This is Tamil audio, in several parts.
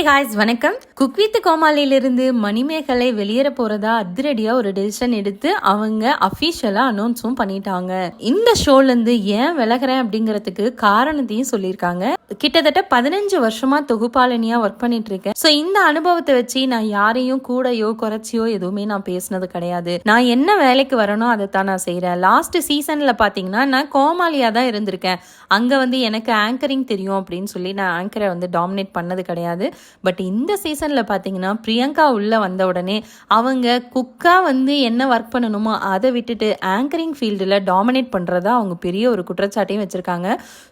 ஹே காய்ஸ் வணக்கம். குக் வித் கோமாளியிலிருந்து மணிமேகலை வெளியேற போறதா அதிரடியா ஒரு டெசிஷன் எடுத்து அவங்க அஃபீஷியலா அனௌன்ஸும் பண்ணிட்டாங்க. இந்த ஷோல இருந்து ஏன் விலகிறேன் அப்படிங்கறதுக்கு காரணத்தையும் சொல்லியிருக்காங்க. கிட்டத்தட்ட பதினஞ்சு வருஷமா தொகுப்பாளினியா ஒர்க் பண்ணிட்டு இருக்கேன் ஸோ இந்த அனுபவத்தை வச்சு நான் யாரையும் கூடயோ குறைச்சியோ எதுவுமே நான் பேசினது கிடையாது. நான் என்ன வேலைக்கு வரணும் அதை தான் நான் செய்கிறேன் லாஸ்ட் சீசன்ல பாத்தீங்கன்னா நான் கோமாளியாக தான் இருந்திருக்கேன். அங்க வந்து எனக்கு ஆங்கரிங் தெரியும் அப்படின்னு சொல்லி நான் ஆங்கரை வந்து டாமினேட் பண்ணது கிடையாது. பட் இந்த சீசனில் பார்த்தீங்கன்னா பிரியங்கா உள்ளே வந்த உடனே அவங்க குக்காக வந்து என்ன ஒர்க் பண்ணணுமோ அதை விட்டுட்டு ஆங்கரிங் ஃபீல்டில் டாமினேட் பண்ணுறதா அவங்க பெரிய ஒரு குற்றச்சாட்டையும் வச்சுருக்காங்க.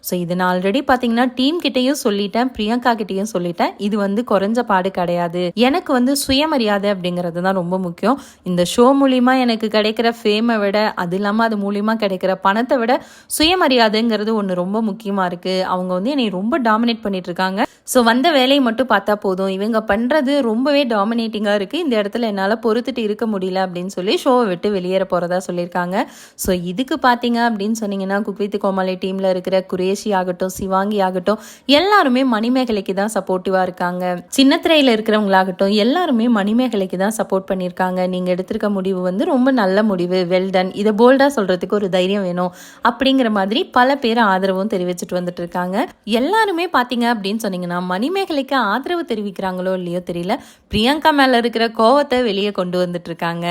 ஸோ இது நான் ஆல்ரெடி பார்த்தீங்கன்னா டீம் கிட்டேயும் சொல்லிட்டேன் பிரியங்கா கிட்டேயும் சொல்லிட்டேன். இது வந்து குறைஞ்ச பாடு கிடையாது. எனக்கு வந்து சுயமரியாதை அப்படிங்கிறது தான் ரொம்ப முக்கியம். இந்த ஷோ மூலிமா எனக்கு கிடைக்கிற ஃபேமை விட அது இல்லாமல் அது மூலிமா கிடைக்கிற பணத்தை விட சுயமரியாதைங்கிறது ஒன்று ரொம்ப முக்கியமாக இருக்குது அவங்க வந்து என்னை ரொம்ப டாமினேட் பண்ணிட்டு இருக்காங்க. ஸோ வந்த வேலையை மட்டும் பார்த்தா போதும். இவங்க பண்ணுறது ரொம்பவே டாமினேட்டிங்காக இருக்குது இந்த இடத்துல என்னால் பொறுத்துட்டு இருக்க முடியல அப்படின்னு சொல்லி ஷோவை விட்டு வெளியேற போகிறதா சொல்லியிருக்காங்க. ஸோ இதுக்கு பார்த்தீங்க அப்படின்னு சொன்னீங்கன்னா குக்வித் கோமாளி டீமில் இருக்கிற குரேஷி ஆகட்டும் சிவாங்கி ஆகட்டும் எல்லாருமே மணிமேகலைக்கு தான் சப்போர்ட்டிவாக இருக்காங்க. சின்னத்திரையில் இருக்கிறவங்களாகட்டும் எல்லாருமே மணிமேகலைக்கு தான் சப்போர்ட் பண்ணியிருக்காங்க. நீங்கள் எடுத்திருக்க முடிவு வந்து ரொம்ப நல்ல முடிவு. வெல்டன் இதை போல்டாக சொல்கிறதுக்கு ஒரு தைரியம் வேணும். அப்படிங்கிற மாதிரி பல பேர் ஆதரவும் தெரிவிச்சிட்டு வந்துட்டு இருக்காங்க. எல்லாருமே பார்த்தீங்க அப்படின்னு சொன்னீங்கன்னா மணிமேகலைக்கு ஆதரவு தெரிவிக்கிறாங்களோ இல்லையோ தெரியல. பிரியங்கா மேலே இருக்கிற கோவத்தை வெளியே கொண்டு வந்துட்டு இருக்காங்க.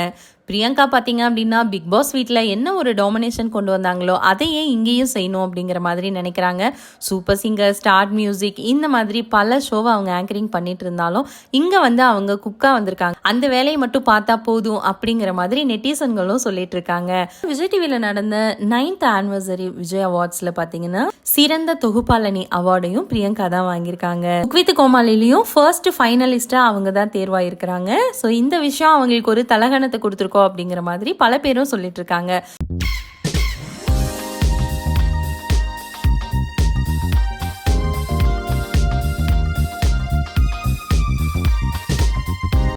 பிரியங்கா பார்த்தீங்க அப்படின்னா பிக் பாஸ் வீட்டில் என்ன ஒரு டாமினேஷன் கொண்டு வந்தாங்களோ அதையே இங்கேயும் செய்யணும் அப்படிங்கிற மாதிரி நினைக்கிறாங்க. சூப்பர் சிங்கர் ஸ்டார்ட் மியூசிக் இந்த மாதிரி பல ஷோவை அவங்க ஆங்கரிங் பண்ணிட்டு இருந்தாலும் இங்கே வந்து அவங்க குக்காக வந்திருக்காங்க. அந்த வேலையை மட்டும் பார்த்தா போதும் அப்படிங்கிற மாதிரி நெட்டிசன்களும் சொல்லிட்டு இருக்காங்க. விஜய் டிவியில் நடந்த நைன்த் ஆனிவர்சரி விஜய் அவார்ட்ஸில் பார்த்தீங்கன்னா சிறந்த தொகுப்பாளனி அவார்டையும் பிரியங்கா தான் வாங்கியிருக்காங்க. குக்வித் கோமாளிலையும் ஃபர்ஸ்ட் ஃபைனலிஸ்டாக அவங்க தான் தேர்வாயிருக்கிறாங்க. ஸோ இந்த விஷயம் அவங்களுக்கு ஒரு தலகணத்தை கொடுத்துருக்கோம். அப்படிங்கிற மாதிரி பல பேரும் சொல்லிட்டு இருக்காங்க.